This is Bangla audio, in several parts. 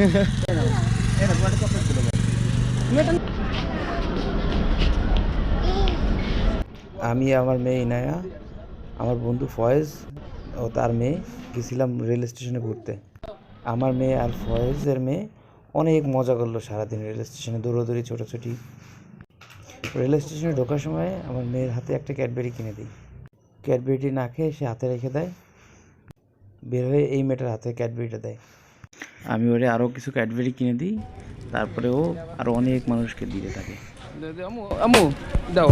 আমি আমার মেয়ে ইনায়া, আমার বন্ধু ফয়েজ ও তার মেয়ে গেছিলাম রেল স্টেশনে ঘুরতে। আমার মেয়ে আর ফয়েজের মেয়ে অনেক মজা করল সারাদিন রেল স্টেশনে, দৌড়োদৌড়ি, ছোটাছুটি। রেল স্টেশনে ঢোকার সময় আমার মেয়ের হাতে একটা ক্যাডবেরি কিনে দিই। ক্যাডবেরিটি না খেয়ে সে হাতে রেখে দেয়, বের হয়ে এই মেয়েটার হাতে ক্যাডবেরিটা দেয়। আমি ওরে আরও কিছু ক্যাডবেরি কিনে দিই, তারপরে ও আরও অনেক মানুষকে দিতে থাকে। আমু দাও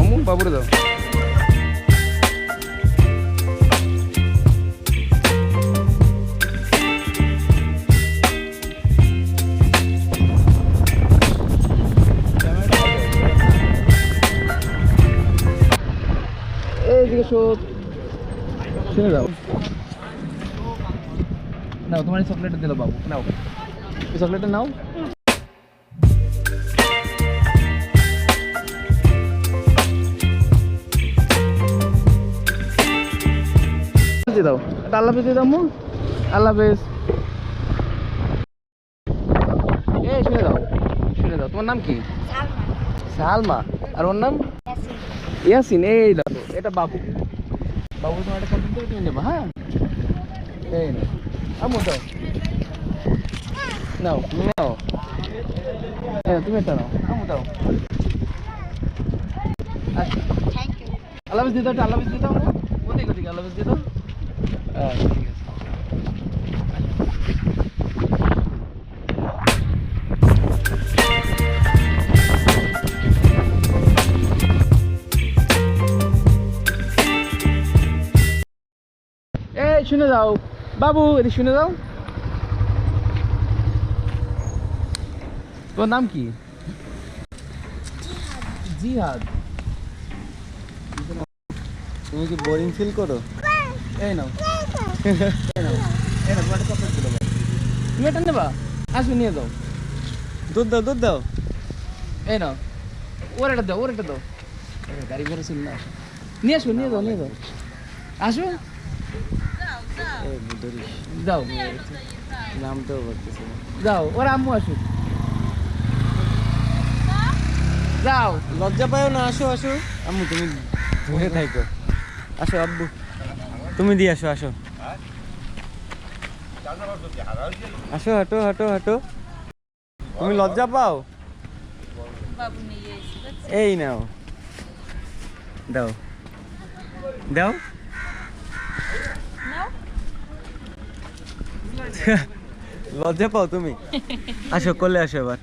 দাও। শুনে দাও। নাও, তোমার চকলেটটা দিল বাবু, নাও। এই চকলেটটা নাও। দাও। আল্লাহ হাফেজ দাও আল্লাহ হাফেজ। এই, শুনে দাও শুনে দাও। তোমার নাম কি? সালমা। আর নাম? ইয়াসিন। এই দাও এটা বাবু। বাবু, তোমার একটা নেবা হ্যাঁ? এই আম্মু দাও। নাও, তুমি নাও। হ্যাঁ তুমি একটা নাও। আম্মু দাও। আচ্ছা। আল্লাহ হাফেজ দিয়ে দাও একটা আল্লাহ হাফেজ দিয়ে দাও। আম্মু। ওদিকে ওদিকে আল্লাহ হাফেজ দিয়ে দাও? হ্যাঁ শুনে বাবু, এদিকে শুনে যাও। তোর নাম কি? জিহাদ। তুমি কি বোরিং ফিল করো? এই নাও। তুমি এটা নেবা? আসো নিয়ে যাও। দুধ দাও দুধ দাও। এই নাও। ওর এটা দাও, ওর এটা দাও। গাড়ি ঘরে শুন না নিয়ে আসো, নিয়ে যাও নিয়ে যাও। আসো যাও। নামটাও করতেছে যাও ওরা আম্মু আসো যাও। লজ্জা পাও না আসো আসো। আম্মু তুমি ধরে থাকো। আসো আব্বু। তুমি দিয়ে আসো আসো। আসো হাঁটো হাঁটো হাঁটো। তুমি লজ্জা পাও? এই নাও। দাও। দাও। লজ্জা পাও তুমি? আসো কলে আসো এবার।